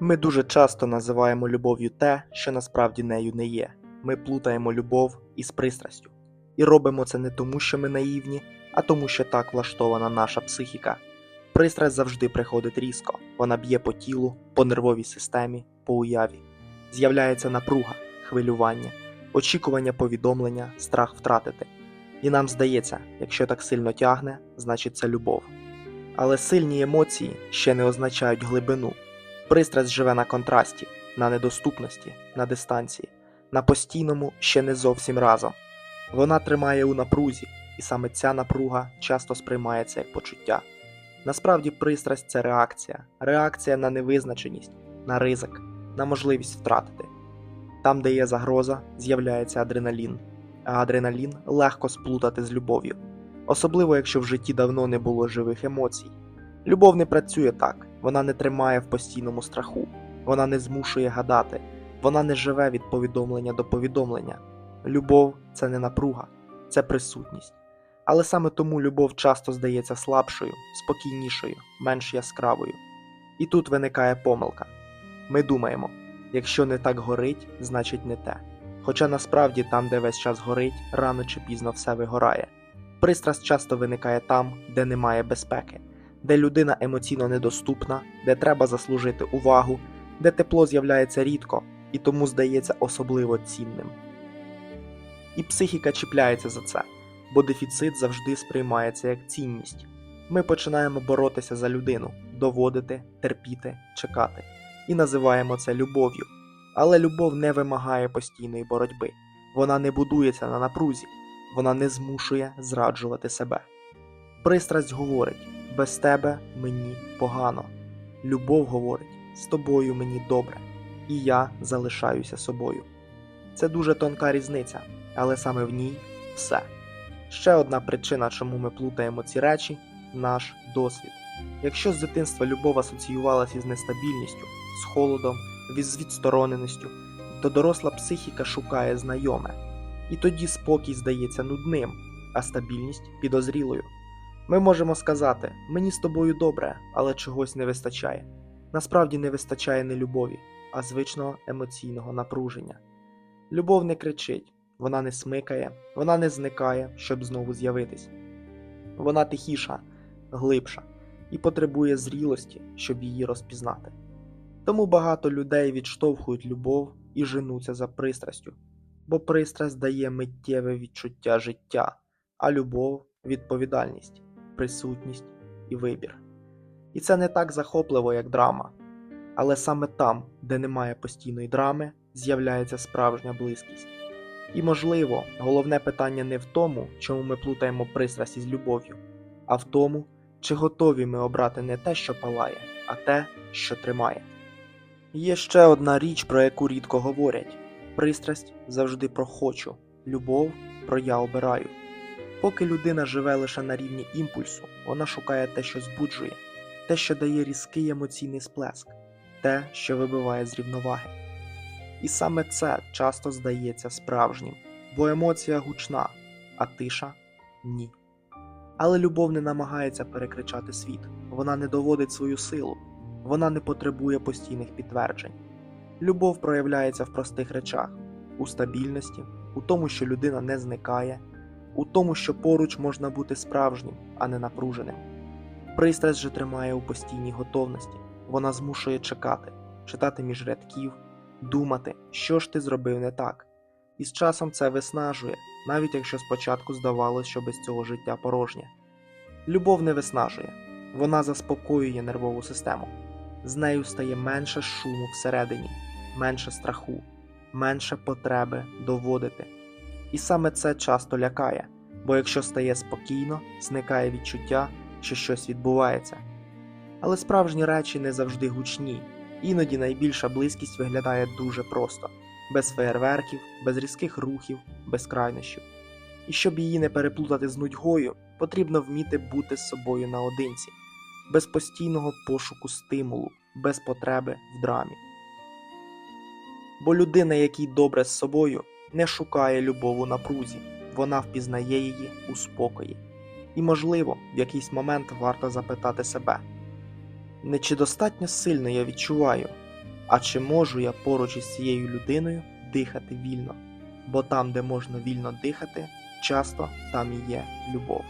Ми дуже часто називаємо любов'ю те, що насправді нею не є. Ми плутаємо любов із пристрастю. І робимо це не тому, що ми наївні, а тому, що так влаштована наша психіка. Пристрасть завжди приходить різко, вона б'є по тілу, по нервовій системі, по уяві. З'являється напруга, хвилювання, очікування повідомлення, страх втратити. І нам здається, якщо так сильно тягне, значить це любов. Але сильні емоції ще не означають глибину. Пристрасть живе на контрасті, на недоступності, на дистанції, на постійному ще не зовсім разом. Вона тримає у напрузі, і саме ця напруга часто сприймається як почуття. Насправді, пристрасть це реакція, реакція на невизначеність, на ризик, на можливість втратити. Там, де є загроза, з'являється адреналін, а адреналін легко сплутати з любов'ю, особливо якщо в житті давно не було живих емоцій. Любов не працює так, вона не тримає в постійному страху, вона не змушує гадати, вона не живе від повідомлення до повідомлення. Любов це не напруга, це присутність. Але саме тому любов часто здається слабшою, спокійнішою, менш яскравою. І тут виникає помилка. Ми думаємо, якщо не так горить, значить не те. Хоча насправді там, де весь час горить, рано чи пізно все вигорає. Пристрасть часто виникає там, де немає безпеки, де людина емоційно недоступна, де треба заслужити увагу, де тепло з'являється рідко і тому здається особливо цінним. І психіка чіпляється за це, бо дефіцит завжди сприймається як цінність. Ми починаємо боротися за людину, доводити, терпіти, чекати, і називаємо це любов'ю. Але любов не вимагає постійної боротьби, вона не будується на напрузі, вона не змушує зраджувати себе. Пристрасть говорить: без тебе мені погано. Любов говорить: з тобою мені добре, і я залишаюся собою. Це дуже тонка різниця, але саме в ній все. Ще одна причина, чому ми плутаємо ці речі наш досвід. Якщо з дитинства любов асоціювалася із нестабільністю, з холодом, з відстороненістю, то доросла психіка шукає знайоме, і тоді спокій здається нудним, а стабільність підозрілою. Ми можемо сказати: мені з тобою добре, але чогось не вистачає. Насправді не вистачає не любові, а звичного емоційного напруження. Любов не кричить, вона не смикає, вона не зникає, щоб знову з'явитись. Вона тихіша, глибша і потребує зрілості, щоб її розпізнати. Тому багато людей відштовхують любов і женуться за пристрастю, бо пристрасть дає миттєве відчуття життя, а любов відповідальність, присутність і вибір. І це не так захопливо, як драма, але саме там, де немає постійної драми, з'являється справжня близькість. І, можливо, головне питання не в тому, чому ми плутаємо пристрасть із любов'ю, а в тому, чи готові ми обрати не те, що палає, а те, що тримає. Є ще одна річ, про яку рідко говорять: пристрасть завжди про хочу, любов про я обираю. Поки людина живе лише на рівні імпульсу, вона шукає те, що збуджує, те, що дає різкий емоційний сплеск, те, що вибиває з рівноваги. І саме це часто здається справжнім, бо емоція гучна, а тиша ні. Але любов не намагається перекричати світ, вона не доводить свою силу, вона не потребує постійних підтверджень. Любов проявляється в простих речах, у стабільності, у тому, що людина не зникає, у тому, що поруч можна бути справжнім, а не напруженим. Пристрасть же тримає у постійній готовності, вона змушує чекати, читати між рядків, думати, що ж ти зробив не так. І з часом це виснажує, навіть якщо спочатку здавалося, що без цього життя порожнє. Любов не виснажує, вона заспокоює нервову систему. З нею стає менше шуму всередині, менше страху, менше потреби доводити. І саме це часто лякає, бо якщо стає спокійно, зникає відчуття, що щось відбувається. Але справжні речі не завжди гучні, іноді найбільша близькість виглядає дуже просто, без феєрверків, без різких рухів, без крайнощів. І щоб її не переплутати з нудьгою, потрібно вміти бути з собою наодинці, без постійного пошуку стимулу, без потреби в драмі. Бо людина, якій добре з собою, не шукає любов у напрузі, вона впізнає її у спокої. І, можливо, в якийсь момент варто запитати себе: не чи достатньо сильно я відчуваю, А чи можу я поруч із цією людиною дихати вільно? Бо там, де можна вільно дихати, часто там і є любов.